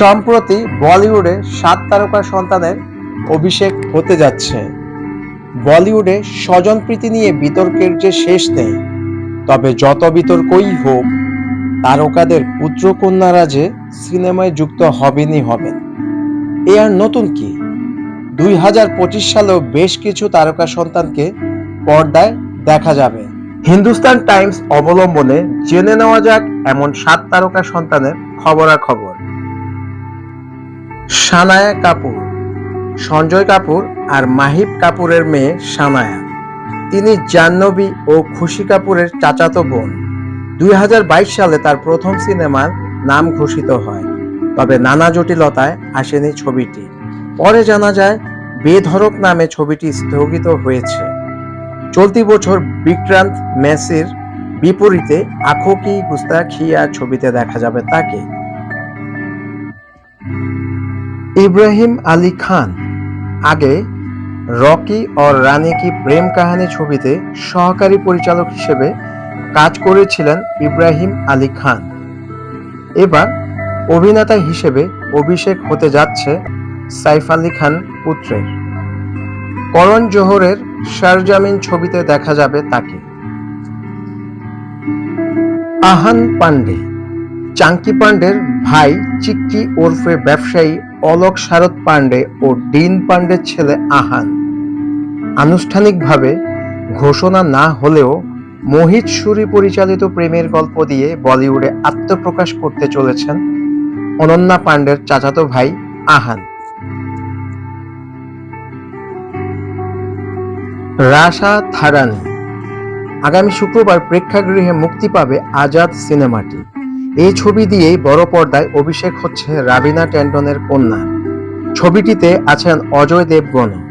সম্প্রতি বলিউডে সাত তারকা সন্তানের অভিষেক হতে যাচ্ছে। বলিউডে স্বজনপ্রীতি নিয়ে বিতর্কের যে শেষ নেই তবে যত বিতর্কই হোক, তারকাদের পুত্র কন্যারা যে সিনেমায় যুক্ত হবেনই হবেন। এ আর নতুন কি? দুই হাজার পঁচিশ সালেও বেশ কিছু তারকা সন্তানকে পর্দায় দেখা যাবে। হিন্দুস্তান টাইমস অবলম্বনে জেনে নেওয়া যাক এমন সাত তারকা সন্তানের খবরাখবর। সানায়া কাপুর, সঞ্জয় কাপুর আর মাহিব কাপুরের মেয়ে সানায়া। তিনি জাহ্নবী ও খুশি কাপুরের চাচাতো বোন। দুই হাজার বাইশ সালে তার প্রথম সিনেমার নাম ঘোষিত হয়, তবে নানা জটিলতায় আসেনি ছবিটি। পরে জানা যায় বেধরক নামে ছবিটি স্থগিত হয়েছে। চলতি বছর বিক্রান্ত মেসির বিপরীতে আখো কি গুস্তাখিয়া ছবিতে দেখা যাবে তাকে। ইব্রাহিম আলী খান, আগে রকি और রানী কি প্রেম কাহানি ছবিতে সহকারী পরিচালক হিসেবে কাজ করেছিলেন ইব্রাহিম আলী খান। এবার অভিনেতা হিসেবে অভিষেক হতে যাচ্ছে সাইফ আলী খান পুত্রের। করণ জোহরের শারজামিন ছবিতে দেখা যাবে তাকে। আহান পান্ডে চাঙ্কি পান্ডের ভাই চিক্কি ওরফে ব্যবসায়ী অলক শারদ পান্ডে ও ডিন পান্ডের ছেলে আহান। আনুষ্ঠানিকভাবে ঘোষণা না হলেও মোহিত সুরি পরিচালিত প্রেমের গল্প দিয়ে বলিউডে আত্মপ্রকাশ করতে চলেছেন অনন্যা পান্ডের চাচাতো ভাই আহান। রাশা থারানি, আগামী শুক্রবার প্রেক্ষাগৃহে মুক্তি পাবে আজাদ সিনেমাটি। এই ছবি দিয়েই বড় পর্দায় অভিষেক হচ্ছে রাবিনা ট্যান্টনের কন্যা। ছবিটিতে আছেন অজয় দেবগণ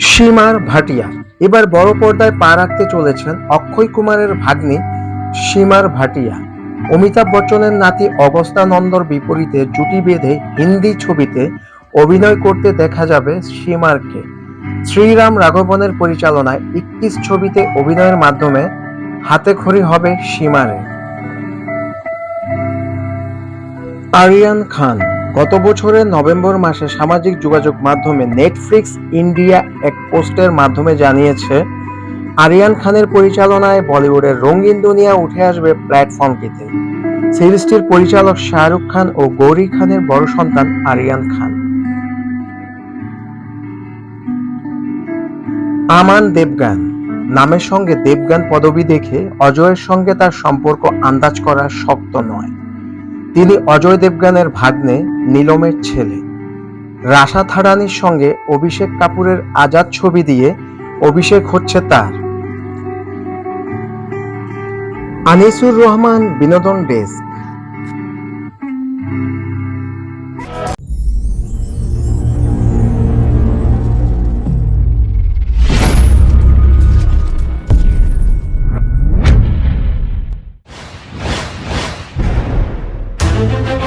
সীমার ভাটিয়া এবার বড় পর্দায় পা রাখতে চলেছেন অক্ষয় কুমারের ভাগ্নি সীমার ভাটিয়া। অমিতাভ বচ্চনের নাতি অগস্তা নন্দর বিপরীতে জুটি বেঁধে হিন্দি ছবিতে অভিনয় করতে দেখা যাবে সীমারকে। শ্রীরাম রাঘবনের পরিচালনায় ইক্কিস ছবিতে অভিনয়ের মাধ্যমে হাতে খড়ি হবে সীমারে। আরিয়ান খান গত বছরের নভেম্বর মাসে সামাজিক যোগাযোগ মাধ্যমে নেটফ্লিক্স ইন্ডিয়া এক পোস্টের মাধ্যমে জানিয়েছে, আরিয়ান খানের পরিচালনায় বলিউডের রঙিন দুনিয়া উঠে আসবে প্ল্যাটফর্মটিতে। সিরিজটির পরিচালক শাহরুখ খান ও গৌরী খানের বড় সন্তান আরিয়ান খান। আমান দেবগান নামের সঙ্গে দেবগান পদবি দেখে অজয়ের সঙ্গে তার সম্পর্ক আন্দাজ করা শক্ত নয়। তিনি অজয় দেবগানের ভাগ্নে নীলমের ছেলে। রাশা থারানির সঙ্গে অভিষেক কাপুরের আজাদ ছবি দিয়ে অভিষেক হচ্ছে তার। আনিসুর রহমান বিনোদন ডেস্ক।